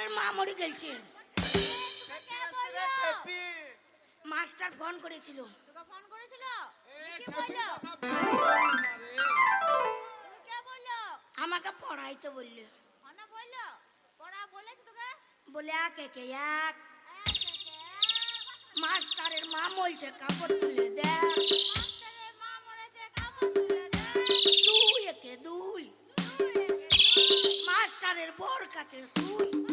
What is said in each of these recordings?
মাস্টারের মা মরে গেছে। মাস্টার ফোন করেছিল। আমাকে পড়াইতে বললে। বলে এক একে এক। মাস্টারের মা বলছে কাপড় তুলে দেখ। দুই একে দুই। মাস্টারের বোর কাছে শুই।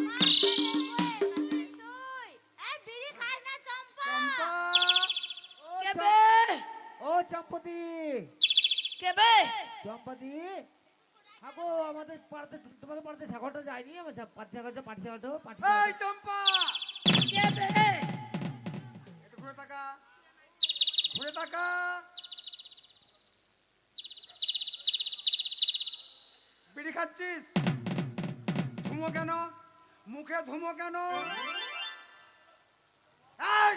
ও চম্পতি। কেবে চম্পতি। হাগো আমাদের পাড়াতে তোমাদের পাড়াতে ছাগলটা যায়নি আমার পাটি ছাগলটা পাটি ছাগলটা পাটি এই চম্পা! কেবে একটু ঘুরে তাকা। ঘুরে তাকা। বিড়ি খাচ্ছিস? ধুমো কেন? মুখে ধুমো কেন? হ্যাঁ?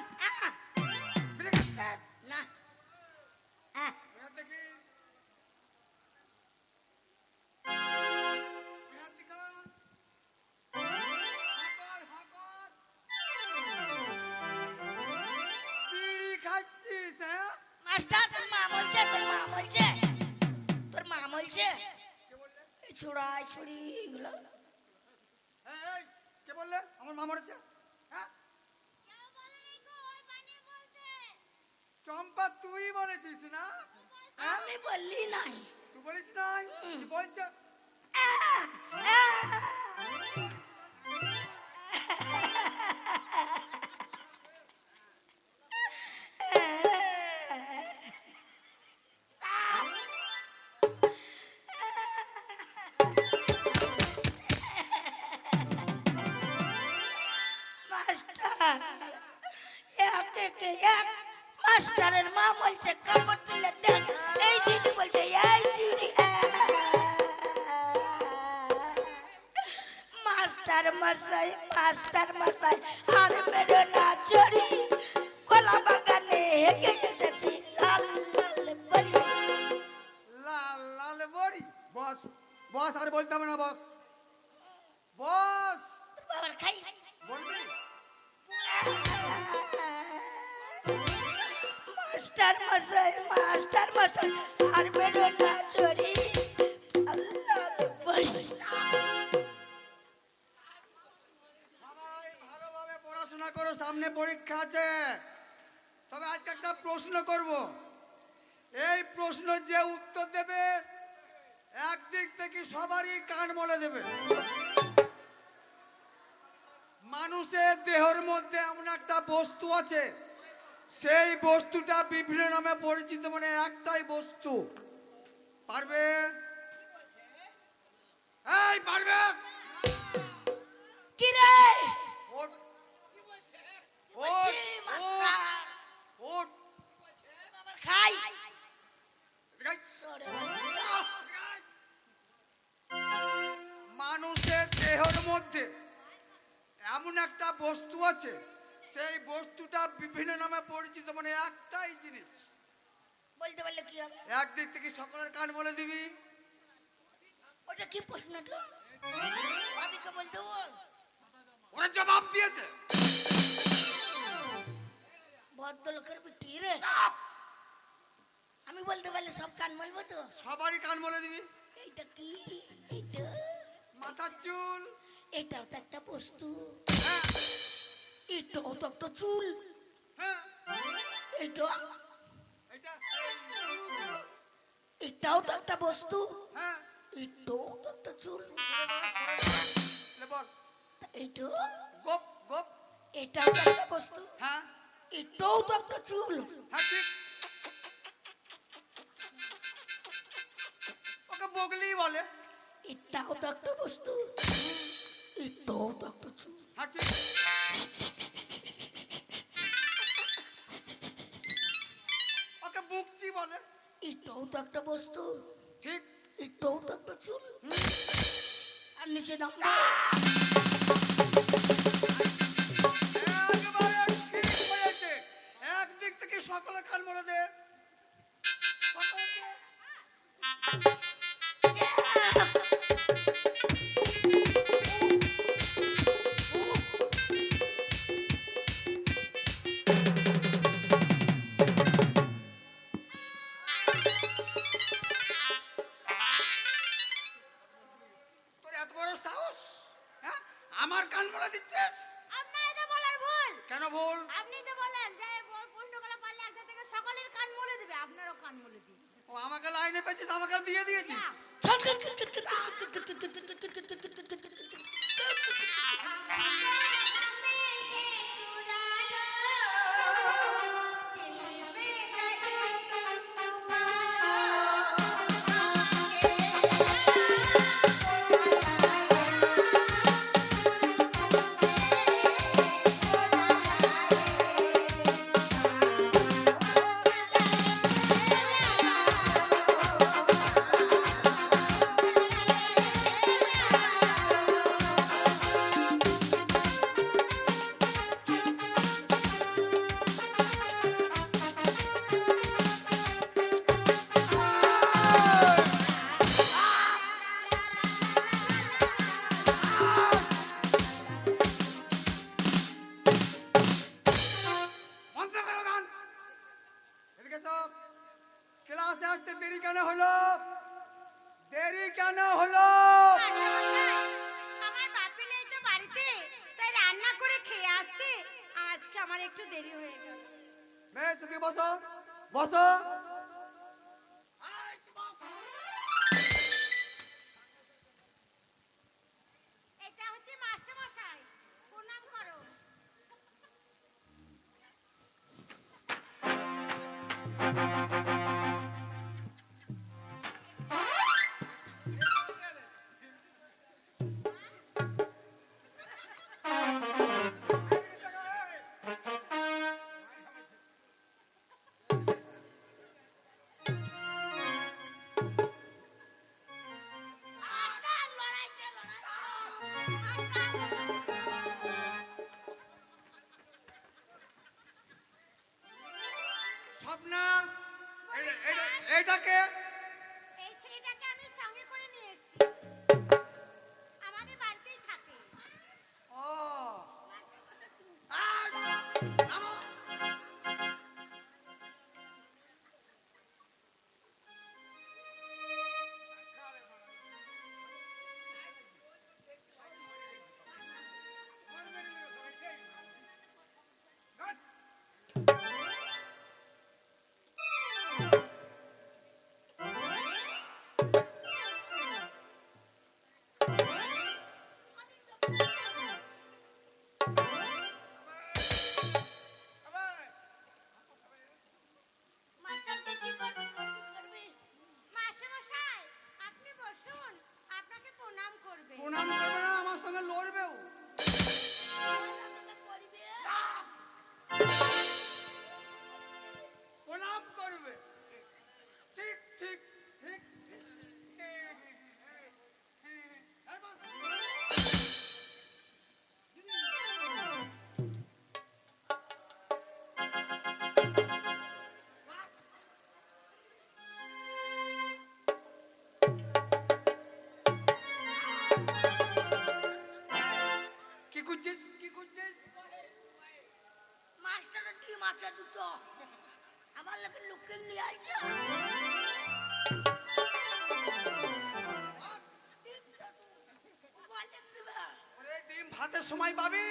মাস্টার তোর মা বলছে তোর মা বলছে। তোর মা বলছে। এগুলো। বললে? আমার মা মরেছে হ্যাঁ। চম্পা তুই বলেছিস না? আমি বললি নাই। তুই বলিস নাই? বলছ? লাল বড়ি। বস বস আর বলতে হবে না বস। বস। বাবার খাই। বলবি? মাস্টার মশাই মাস্টার মশাই আর মেরো না বড়ি ভালোভাবে পড়াশোনা করো সামনে পরীক্ষা আছে। তবে আজকে একটা প্রশ্ন করব। এই প্রশ্ন যে উত্তর দেবে থেকে সবারই কান মলে দেবে? মানুষের দেহের মধ্যে এমন একটা বস্তু আছে সেই বস্তুটা বিভিন্ন নামে পরিচিত মানে একটাই বস্তু। পারবে? এই পারবে? কি রে মাস্টার। ওঠ। বাবার খাই। সরে। মধ্যে এমন একটা বস্তু আছে সেই বস্তুটা বিভিন্ন নামে পরিচিত মানে একটাই জিনিস। বলতে পারলে কি হবে? একদিক থেকে সকলের কান বলে দিবি। ওটা কি প্রশ্নটা ওদিকে বলতে বল। ওরা জবাব দিয়েছে। ভদ্রলোকের বিটি রে। আমি বলতে পারলে সব কান বলব তো? সবারই কান বলে দিবি। এইটা কি? এইটা? মাথার চুল। এটাও তো একটা বস্তু। এটাও তো একটা চুল। এটা এটা এটাও তো একটা বস্তু। এটাও তো একটা চুল। এইটা গোপ গোপ এটাও তো একটা বস্তু। এটাও তো একটা চুল। ওকে বগলি বলে। এটাও তো একটা বস্তু। একটা চুল হ্যাঁ ওকে মুক্তি বলে এটাও তো একটা বস্তু ঠিক এটাও তো একটা চুল আর নিচে নাম একদিক থেকে সকলের কান মনে দে বসো। স্বপ্না এইটাকে এই আমি করে নিয়ে এসেছি। আমাদের বাড়িতেই থাকে। ও। আমার Bye. হাতে সময় পাবি।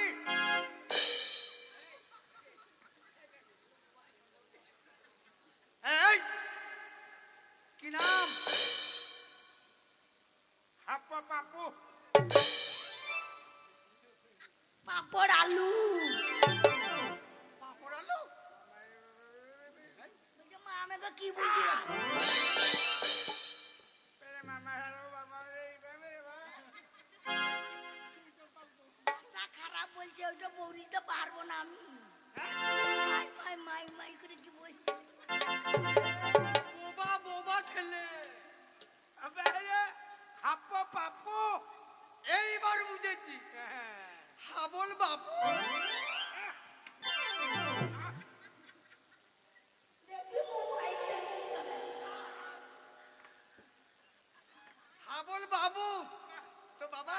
বলছে ওটা বউ নিতে পারব না আমি। হ্যাঁ? মাই মাই মাই করে কি বলছে? বোবা বোবা ছেলে। হাপ্প পাপ্প এইবার বুঝেছি। হাবল বাপু। হাবল বাবু। তো বাবা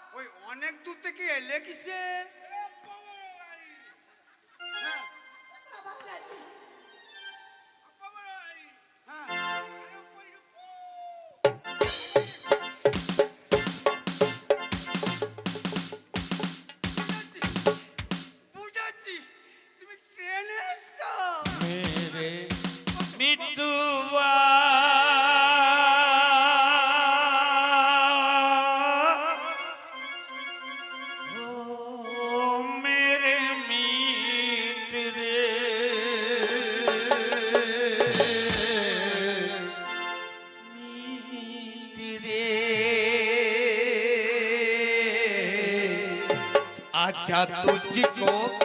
ওই অনেক দূর থেকে এলে কিসে? अच्छा तुझको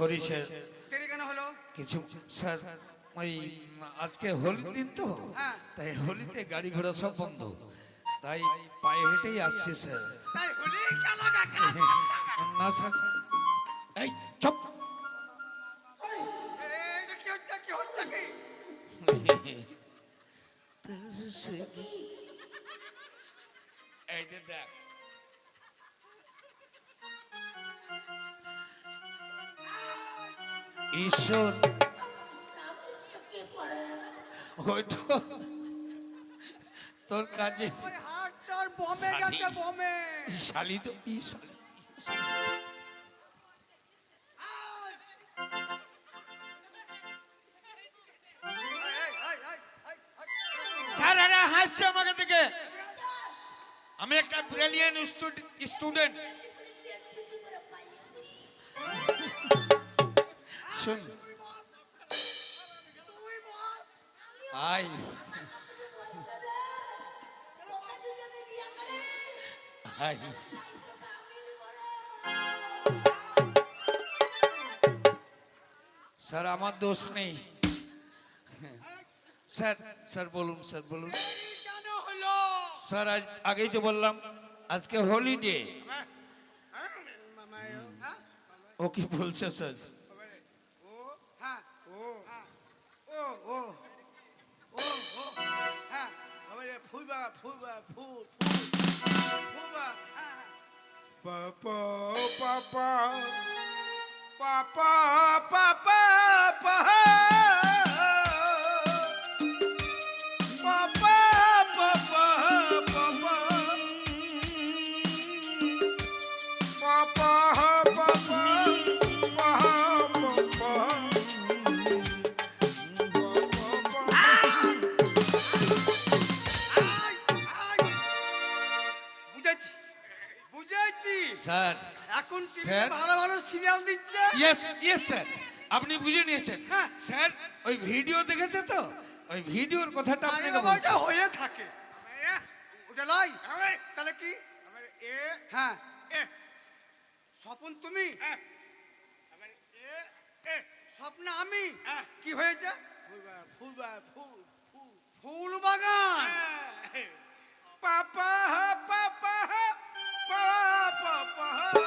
সরি স্যার দেরি কেন হলো? কিছু স্যার ওই আজকে হোলির দিন তো হ্যাঁ। তাই হোলিতে গাড়ি ঘোড়া সব বন্ধ। তাই পায়ে হেঁটেই আসছি স্যার। তাই হলি কেন না স্যার। এই চপ! এই দেখ ঈশ্বর। তোর কাজে শালি তো হাসছে আমাকে দেখে। আমি একটা ব্রিলিয়ান স্টুডেন্ট শুন আই আই স্যার আমার দোষ নেই স্যার স্যার বলুন স্যার বলুন কেন হলো স্যার আজ আগেই তো বললাম আজকে হলিডে হ্যাঁ? ও কি বলছে স্যার ফুইবা ফুইবা ফু ফুবা পাপা পাপা পাপা পাপা পাপা এখন স্যার? ভালো ভালো সিরিয়াল দিচ্ছে? ইয়েস ইয়েস স্যার আপনি বুঝে নিয়েছেন। হ্যাঁ। স্যার ওই ভিডিও দেখেছে তো? ওই ভিডিওর কথাটা আরে আপনাকে বলছি। ওটা হয়ে থাকে। ওটা লাই তাহলে কি? হ্যাঁ। স্বপন তুমি? স্বপ্ন আমি? কি হয়েছে? ফুল বাগান পাপা পাপা পাপা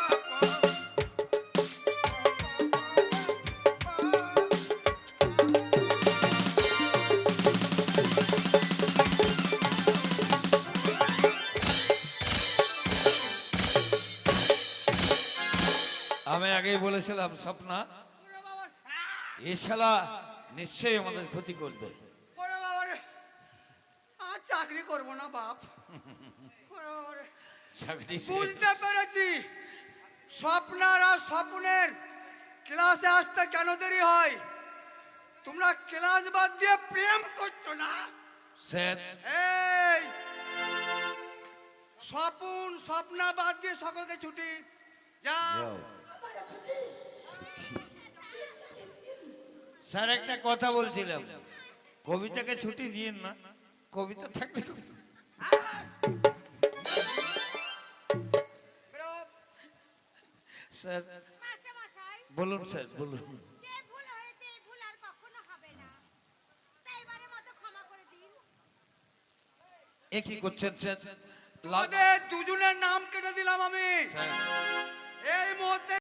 আমি আগেই বলেছিলাম স্বপ্না এ শালা নিশ্চয়ই আমাদের ক্ষতি করবে। আর চাকরি করব না বাপ। চাকরি। বুঝতে পেরেছি স্বপ্নার আর স্বপ্নের ক্লাসে আসতে কেন দেরি হয়? তোমরা ক্লাস বাদ দিয়ে প্রেম করছ না? স্যার। এই স্বপন স্বপ্না বাদ দিয়ে সকলকে ছুটি। যাও। স্যার একটা কথা বলছিলাম। কবিতাকে ছুটি দিন না। কবিতা থাকলে স্যার বলুন স্যার বলুন। যে ভুল হয়েছে এই ভুল আর কখনো হবে না। তাই এবারের মতো ক্ষমা করে দিন। এ কি করছেন স্যার? দুজনের নাম কেটে দিলাম আমি।